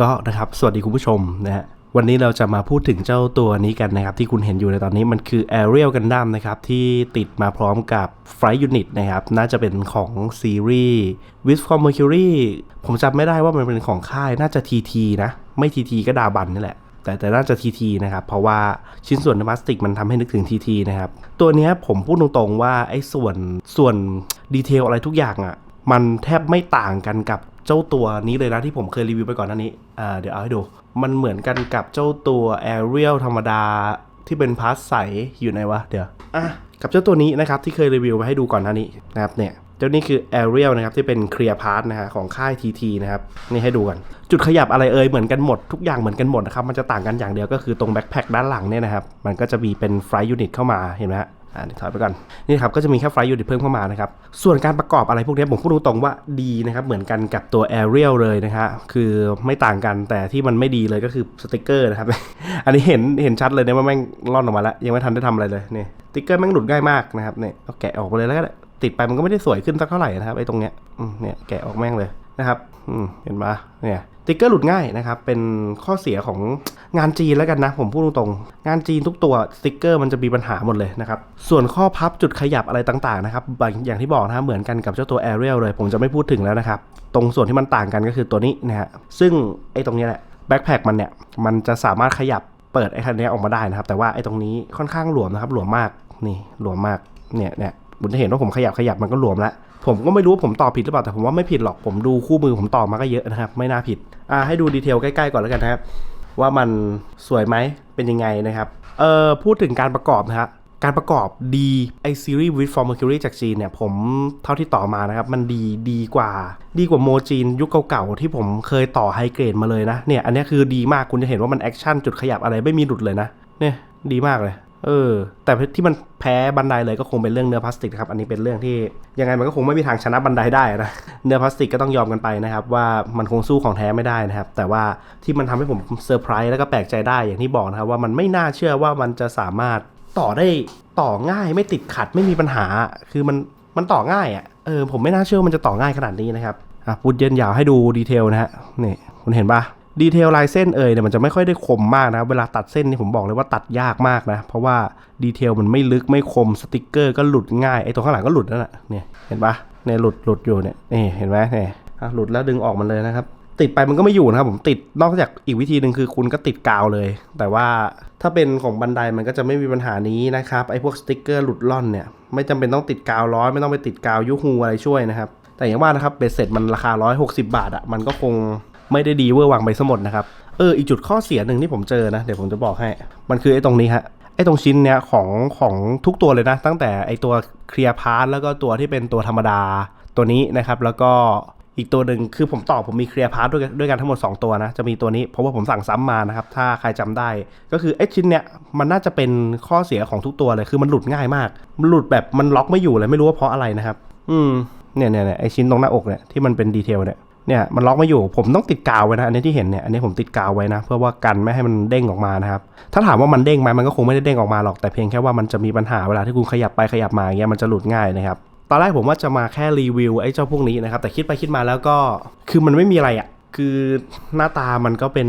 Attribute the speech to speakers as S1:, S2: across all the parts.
S1: ก็นะครับสวัสดีคุณผู้ชมนะฮะวันนี้เราจะมาพูดถึงเจ้าตัวนี้กันนะครับ ที่คุณเห็นอยู่ในตอนนี้มันคือ Aerial Gundam นะครับ ที่ติดมาพร้อมกับ Flight Unit นะครับ น่าจะเป็นของซีรีส์ With for Mercury ผมจำไม่ได้ว่ามันเป็นของค่ายน่าจะ TT นะ ไม่ TT ก็ดาบันนี่แหละ แต่แต่น่าจะ TT นะครับ เพราะว่าชิ้นส่วนพลาสติกมันทำให้นึกถึง TT นะครับ ตัวนี้ผมพูดตรงๆว่าไอ้ส่วนส่วนดีเทลอะไรทุกอย่างอะ่ะมันแทบไม่ต่างกันกับ เจ้าตัวนี้เลยนะที่ผมเคยรีวิวไปก่อนหน้านี้อ่าเดี๋ยวเอาให้ดู มันเหมือนกันกับเจ้าตัว Aerial ธรรมดาที่เป็นพาสใสอยู่ไหนวะเดี๋ยวอะกับเจ้าตัวนี้นะครับที่เคยรีวิวไปให้ดูก่อนหน้านี้นะครับเนี่ยเจ้านี้คือ Aerial นะครับที่เป็น Clear Part นะฮะของค่าย TT นะครับนี่ให้ดูกัน จุดขยับอะไรเอ่ยเหมือนกันหมดทุกอย่างเหมือนกันหมดนะครับมันจะต่างกันอย่างเดียวก็คือตรงแบ็คแพคด้านหลังเนี่ยนะครับมันก็จะมีเป็น Flight Unit เข้ามาเห็นไหมฮะ อ่าเดี๋ยวถอยไปก่อนนี่ครับก็จะมีแค่ไฟยูนิตเพิ่มเข้ามานะครับส่วนการประกอบอะไรพวกนี้ผมพูดตรงๆว่าดีนะครับเหมือนกันกับตัว Aerial เลยนะฮะคือไม่ต่างกันแต่ที่มันไม่ดีเลยก็คือสติกเกอร์นะครับ อันนี้เห็นเห็นชัดเลยนะว่าแม่งร่อนออกมาแล้ว ยังไม่ทันได้ทำอะไรเลยนี่สติกเกอร์แม่งหลุดง่ายมากนะครับเนี่ยเอาแกะออกไปเลยแล้วก็ติดไปมันก็ไม่ได้สวยขึ้นสักเท่าไหร่นะครับไอ้ตรงเนี้ยเนี่ยแกะออกแม่งเลยนะครับอืมเห็นปะเนี่ย ติกเกอร์หลุดง่ายนะครับ เป็นข้อเสียของงานจีนแล้วกันนะ ผมพูดตรงๆ งานจีนทุกตัวสติกเกอร์มันจะมีปัญหาหมดเลยนะครับ ส่วนข้อพับจุดขยับอะไรต่างๆนะครับอย่างที่บอกนะเหมือนกันกับเจ้าตัว Aerial เลย ผมจะไม่พูดถึงแล้วนะครับ ตรงส่วนที่มันต่างกันก็คือตัวนี้นะฮะซึ่งไอ้ตรงนี้แหละแบ็คแพคมันเนี่ยมันจะสามารถขยับเปิดไอ้คันนี้ออกมาได้นะครับ แต่ว่าไอ้ตรงนี้ค่อนข้างหลวมนะครับหลวมมากนี่หลวมมากเนี่ยเนี่ยคุณจะเห็นว่าผมขยับขยับมันก็หลวมแล้ว ผมก็ไม่รู้ว่าผมตอบผิดหรือเปล่าแต่ผมว่าไม่ผิดหรอกผมดูคู่มือผมตอบมาก็เยอะนะครับ ไม่น่าผิดอ่าให้ดูดีเทลใกล้ๆก่อนแล้วกันนะครับ ว่ามันสวยไหมเป็นยังไงนะครับเอ่อพูดถึงการประกอบนะฮะการประกอบดีไอซีรีส์ with for mercury จากจีนเนี่ย ผมเท่าที่ต่อมานะครับ มันดีดีกว่า ดีกว่าโมจีนยุคเก่าๆ ที่ผมเคยต่อไฮเกรดมาเลยนะ เนี่ย อันนี้คือดีมากคุณจะเห็นว่ามันแอคชั่นจุดขยับอะไรไม่มีหลุดเลยนะ เนี่ย ดีมากเลย เออ แต่ที่มันแพ้บันไดเลยก็คงเป็นเรื่องเนื้อพลาสติกนะครับ อันนี้เป็นเรื่องที่ยังไงมันก็คงไม่มีทางชนะบันไดได้นะ เนื้อพลาสติกก็ต้องยอมกันไปนะครับว่ามันคงสู้ของแท้ไม่ได้นะครับ แต่ว่าที่มันทำให้ผมเซอร์ไพรส์แล้วก็แปลกใจได้อย่างที่บอกนะครับว่ามันไม่น่าเชื่อว่ามันจะสามารถต่อได้ต่อง่ายไม่ติดขัดไม่มีปัญหา คือมันมันต่อง่ายอะ่ะเออผมไม่น่าเชื่อมันจะต่อง่ายขนาดนี้นะครับอะพูดเย็นยาวให้ดูดีเทลนะฮะนี่คุณเห็นปะ ดีเทลลายเส้นเอ่ยเนี่ยมันจะไม่ค่อยได้คมมากนะ เวลาตัดเส้นนี่ผมบอกเลยว่าตัดยากมากนะ เพราะว่าดีเทลมันไม่ลึกไม่คมสติกเกอร์ก็หลุดง่ายไอ้ตรงข้างหลังก็หลุดนั่นแหละเนี่ยเห็นปะเนี่ยหลุดหลุดอยู่เนี่ยนี่เห็นไหมเนี่ยหลุดแล้วดึงออกมันเลยนะครับติดไปมันก็ไม่อยู่นะครับผมติดนอกจากอีกวิธีหนึ่งคือคุณก็ติดกาวเลย แต่ว่าถ้าเป็นของบันไดมันก็จะไม่มีปัญหานี้นะครับไอ้พวกสติกเกอร์หลุดล่อนเนี่ยไม่จำเป็นต้องติดกาวร้อยไม่ต้องไปติดกาวยูฮูอะไรช่วยนะครับแต่อย่างว่านะครับเบ็ดเสร็จมันราคา 160 บาทอะมันก็คง ไม่ได้ดีเวอร์วังไปซะหมดนะครับ เอออีกจุดข้อเสียหนึ่งที่ผมเจอนะ เดี๋ยวผมจะบอกให้ มันคือไอ้ตรงนี้ฮะไอ้ตรงชิ้นเนี้ยของของทุกตัวเลยนะ ตั้งแต่ไอ้ตัวเคลียร์พาร์ทแล้วก็ตัวที่เป็นตัวธรรมดาตัวนี้นะครับ แล้วก็อีกตัวหนึ่งคือผมตอบผมมีเคลียร์พาร์ทด้วยกันด้วยกันทั้งหมด 2 ตัวนะ จะมีตัวนี้เพราะว่าผมสั่งซ้ำมานะครับ ถ้าใครจำได้ ก็คือไอ้ชิ้นเนี้ยมันน่าจะเป็นข้อเสียของทุกตัวเลยคือมันหลุดง่ายมาก มันหลุดแบบมันล็อกไม่อยู่เลยไม่รู้ว่าเพราะอะไรนะครับ อืมเนี่ยเนี่ยเนี่ยไอชิ้นตรงหน้าอกเนี่ยที่มันเป็นดีเทลเนี่ย เนี่ยมันล็อกไม่อยู่ผมต้องติดกาวไว้นะอันนี้ที่เห็นเนี่ยอันนี้ผมติดกาวไว้นะ เพื่อว่ากันไม่ให้มันเด้งออกมานะครับถ้าถามว่ามันเด้งไหมมันก็คงไม่ได้เด้งออกมาหรอกแต่เพียงแค่ว่ามันจะมีปัญหาเวลาที่คุณขยับไปขยับมาอย่างเงี้ยมันจะหลุดง่ายนะครับตอนแรกผมว่าจะมาแค่รีวิวไอ้เจ้าพวกนี้นะครับแต่คิดไปคิดมาแล้วก็คือมันไม่มีอะไรอะ่ะคือหน้าตามันก็เป็น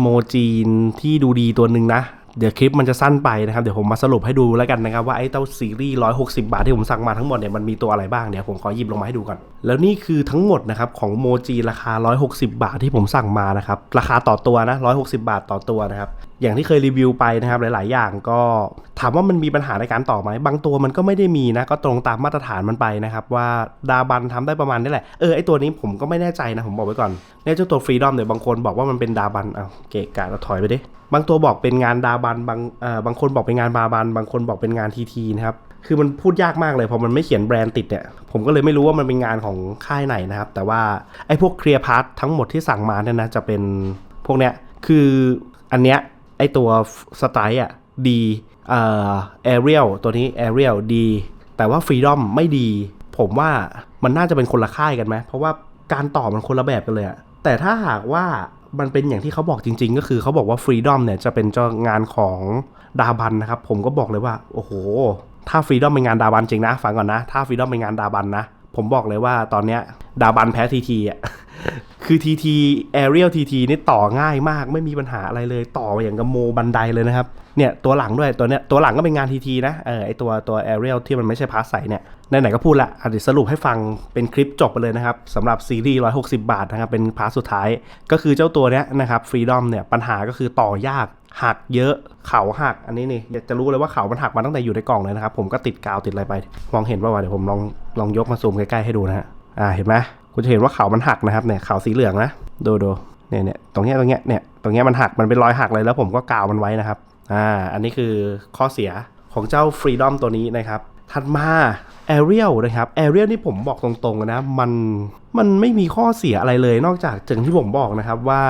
S1: โมจีนที่ดูดีตัวหนึ่งนะ เดี๋ยวคลิปมันจะสั้นไปนะครับ เดี๋ยวผมมาสรุปให้ดูแล้วกันนะครับว่าไอ้เต้าซีรีส์ 160 บาทที่ผมสั่งมาทั้งหมดเนี่ยมันมีตัวอะไรบ้างเดี๋ยวผมขอหยิบลงมาให้ดูก่อน แล้วนี่คือทั้งหมดนะครับของโมจีราคา 160 บาทที่ผมสั่งมานะครับราคาต่อตัวนะ 160 บาทต่อตัวนะครับ อย่างที่เคยรีวิวไปนะครับหลาย ๆ อย่างก็ถามว่ามันมีปัญหาในการต่อไหมบางตัวมันก็ไม่ได้มีนะก็ตรงตามมาตรฐานมันไปนะครับว่าดาบันทำได้ประมาณนี้แหละเออไอตัวนี้ผมก็ไม่แน่ใจนะผมบอกไว้ก่อนเนี่ยเจ้าตัวฟรีดอมเนี่ยบางคนบอกว่ามันเป็นดาบันเอาเกะกะเราถอยไปดิบางตัวบอกเป็นงานดาบันบางเอ่อบางคนบอกเป็นงานบาบัน บางคนบอกเป็นงานทีทีนะครับคือมันพูดยากมากเลยเพราะมันไม่เขียนแบรนด์ติดเนี่ยผมก็เลยไม่รู้ว่ามันเป็นงานของค่ายไหนนะครับ แต่ว่าไอ้พวกเคลียร์พาร์ททั้งหมดที่สั่งมาเนี่ยนะจะเป็นพวกเนี้ยคืออันเนี้ย อตัวสไตล์อะดีเอ่อแอเรียลตัวนี้แอเรียลดี แต่ว่าฟรีดอมไม่ดี ผมว่ามันน่าจะเป็นคนละค่ายกันไหมเพราะว่าการต่อมันคนละแบบกันเลยอะแต่ถ้าหากว่ามันเป็นอย่างที่เขาบอกจริง ๆ ก็คือเขาบอกว่าฟรีดอมเนี่ยจะเป็นเจ้างานของดาบันนะครับ ผมก็บอกเลยว่า โอ้โห ถ้าฟรีดอมเป็นงานดาบันจริงนะฟังก่อนนะ ถ้าฟรีดอมเป็นงานดาบันนะ ผมบอกเลยว่าตอนเนี้ยดาบันแพ้ทีทีอะ คือ TT Aerial TT นี่ต่อง่ายมากไม่มีปัญหาอะไรเลยต่ออย่างกับโมบันไดเลยนะครับเนี่ยตัวหลังด้วยตัวเนี้ยตัวหลังก็เป็นงาน TT นะเออไอตัวตัว Aerial ที่มันไม่ใช่พาร์ทใสเนี่ยไหนๆก็พูดละอะเดี๋ยวสรุปให้ฟังเป็นคลิปจบไปเลยนะครับสำหรับซีรีส์160 บาทนะครับเป็นพาร์ทสุดท้าย ก็คือเจ้าตัวเนี้ยนะครับ Freedom เนี่ยปัญหาก็คือต่อยากหักเยอะเขาหักอันนี้นี่อยากจะรู้เลยว่าเขามันหักมาตั้งแต่อยู่ในกล่องเลยนะครับผมก็ติดกาวติดอะไรไปมองเห็นป่าวะเดี๋ยวผมลองลองยกมาซูมใกล้ๆให้ดูนะฮะอ่าเห็นไหม คุณจะเห็นว่าเขามันหักนะครับเนี่ยเขาสีเหลืองนะดูดูเนี่ยเนี่ยตรงเนี้ยตรงเนี้ยเนี่ยตรงเนี้ยมันหักมันเป็นรอยหักเลยแล้วผมก็กาวมันไว้นะครับอ่าอันนี้คือข้อเสียของเจ้า Freedom ตัวนี้นะครับ ถัดมา Aerial นะครับ Aerial นี่ผมบอกตรงๆนะมันมันไม่มีข้อเสียอะไรเลยนอกจากอย่างที่ผมบอกนะครับว่า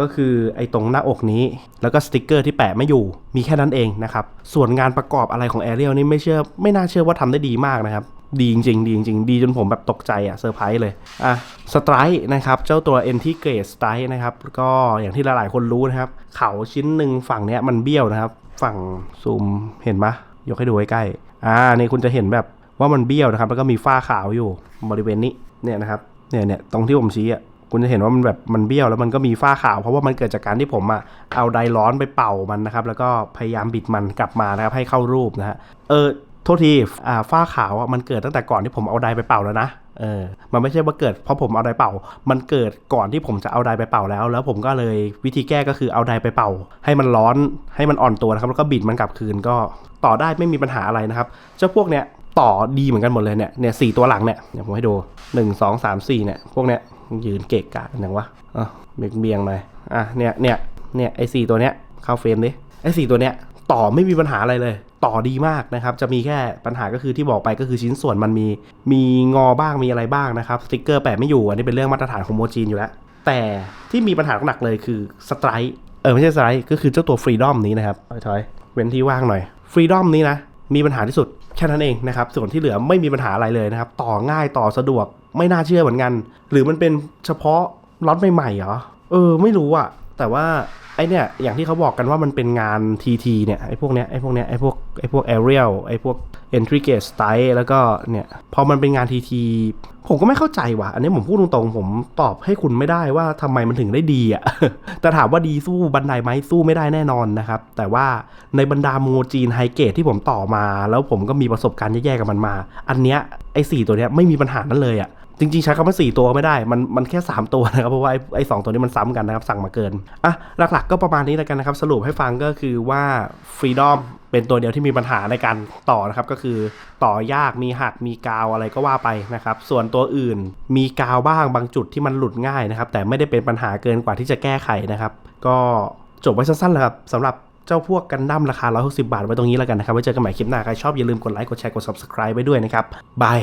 S1: ก็คือไอ้ตรงหน้าอกนี้ แล้วก็สติกเกอร์ที่แปะไม่อยู่มีแค่นั้นเองนะครับ ส่วนงานประกอบอะไรของ a อ r i e l นี่ไม่เชื่อไม่น่าเชื่อว่าทำได้ดีมากนะครับ ดีจริงๆดีจริงๆดีจนผมแบบตกใจอะเซอร์ไพรส์เลยอะสไตร์นะครับเจ้าตัว n t g r a d e Strike นะครับก็อย่างที่หลายๆคนรู้นะครับ เขาชิ้นหนึ่งฝั่งเนี้ยมันเบี้ยวนะครับ ฝั่งซูมเห็นปะยกให้ดูใกล้ๆอ่านี่คุณจะเห็นแบบว่ามันเบี้ยวนะครับ แล้วก็มีฝ้าขาวอยู่บริเวณนี้เนี่ยนะครับเนี่ยเนี่ยตรงที่ผมชี้อะคุณจะเห็นว่ามันแบบมันเบี้ยวแล้วมันก็มีฝ้าขาว เพราะว่ามันเกิดจากการที่ผมอะเอาไดร้อนไปเป่ามันนะครับ แล้วก็พยายามบิดมันกลับมานะครับให้เข้ารูปนะฮะเออ โทษทีอ่าฝ้าขาวอะมันเกิดตั้งแต่ก่อนที่ผมเอาไดไปเป่าแล้วนะเออมันไม่ใช่ว่าเกิดเพราะผมเอาไดเป่า มันเกิดก่อนที่ผมจะเอาไดไปเป่าแล้ว แล้วผมก็เลยวิธีแก้ก็คือเอาไดไปเป่า ให้มันร้อนให้มันอ่อนตัวนะครับแล้วก็บิดมันกลับคืนก็ต่อได้ไม่มีปัญหาอะไรนะครับเจ้าพวกเนี้ยต่อดีเหมือนกันหมดเลยเนี่ยเนี่ยสี่ตัวหลังเนี่ยเดี๋ยวผมให้ดูหนึ่งสองสามสี่เนี่ยพวกเนี้ยยืนเกะกะกันอย่างวะอะเบียงเบียงหน่อยอะเนี่ยเนี่ยเนี่ยไอ้สี่ตัวเนี้ยเข้าเฟรมดิไอ้สี่ตัวเนี้ยต่อไม่มีปัญหาอะไรเลย ต่อดีมากนะครับ จะมีแค่ปัญหาก็คือที่บอกไปก็คือชิ้นส่วนมันมีมีงอบ้างมีอะไรบ้างนะครับสติกเกอร์แปะไม่อยู่อันนี้เป็นเรื่องมาตรฐานของโมจีนอยู่แล้ว แต่ที่มีปัญหาหนักเลยคือสไตร์เออไม่ใช่สไตร์ก็คือเจ้าตัวฟรีดอมนี้นะครับถอยเว้นที่ว่างหน่อยฟรีดอมนี้นะมีปัญหาที่สุดแค่นั้นเองนะครับ ส่วนที่เหลือไม่มีปัญหาอะไรเลยนะครับ ต่อง่ายต่อสะดวกไม่น่าเชื่อเหมือนกัน หรือมันเป็นเฉพาะล็อตใหม่ๆเหรอเออไม่รู้อะแต่ว่า ไอเนี่ยอย่างที่เขาบอกกันว่ามันเป็นงาน TT เนี่ยไอพวกเนี้ยไอพวกเนี้ยไอพวกไอพวก Aerial ไอพวก Entry Gate Style แล้วก็เนี่ยพอมันเป็นงาน TT ผมก็ไม่เข้าใจว่ะ อันนี้ผมพูดตรงๆ ผมตอบให้คุณไม่ได้ว่าทำไมมันถึงได้ดีอะแต่ถามว่าดีสู้บันไดไหมสู้ไม่ได้แน่นอนนะครับ แต่ว่าในบรรดาโมจีนไฮเกตที่ผมต่อมา แล้วผมก็มีประสบการณ์แย่ๆกับมันมา อันเนี้ยไอ้สี่ตัวเนี้ยไม่มีปัญหานั้นเลยอะ จริงๆ ใช้คำว่า 4 ตัวไม่ได้ มันมันแค่ 3 ตัวนะครับ เพราะว่าไอ้ไอสตัวนี้มันซ้ำกันนะครับ สั่งมาเกิน อะ หลักๆ ก็ประมาณนี้แล้วกันนะครับ สรุปให้ฟังก็คือว่า Freedom เป็นตัวเดียวที่มีปัญหาในการต่อนะครับ ก็คือต่อยากมีหักมีกาวอะไรก็ว่าไปนะครับ ส่วนตัวอื่นมีกาวบ้างบางจุดที่มันหลุดง่ายนะครับ แต่ไม่ได้เป็นปัญหาเกินกว่าที่จะแก้ไขนะครับ ก็จบไว้สั้นๆเลยครับสำหรับเจ้าพวกกันดั้มราคา 160 บาท ไว้ตรงนี้แล้วกันนะครับ ไว้เจอกันใหม่คลิปหน้า ใครชอบอย่าลืมกดไลค์ กดแชร์ กด subscribe ไว้ด้วยนะครับ บาย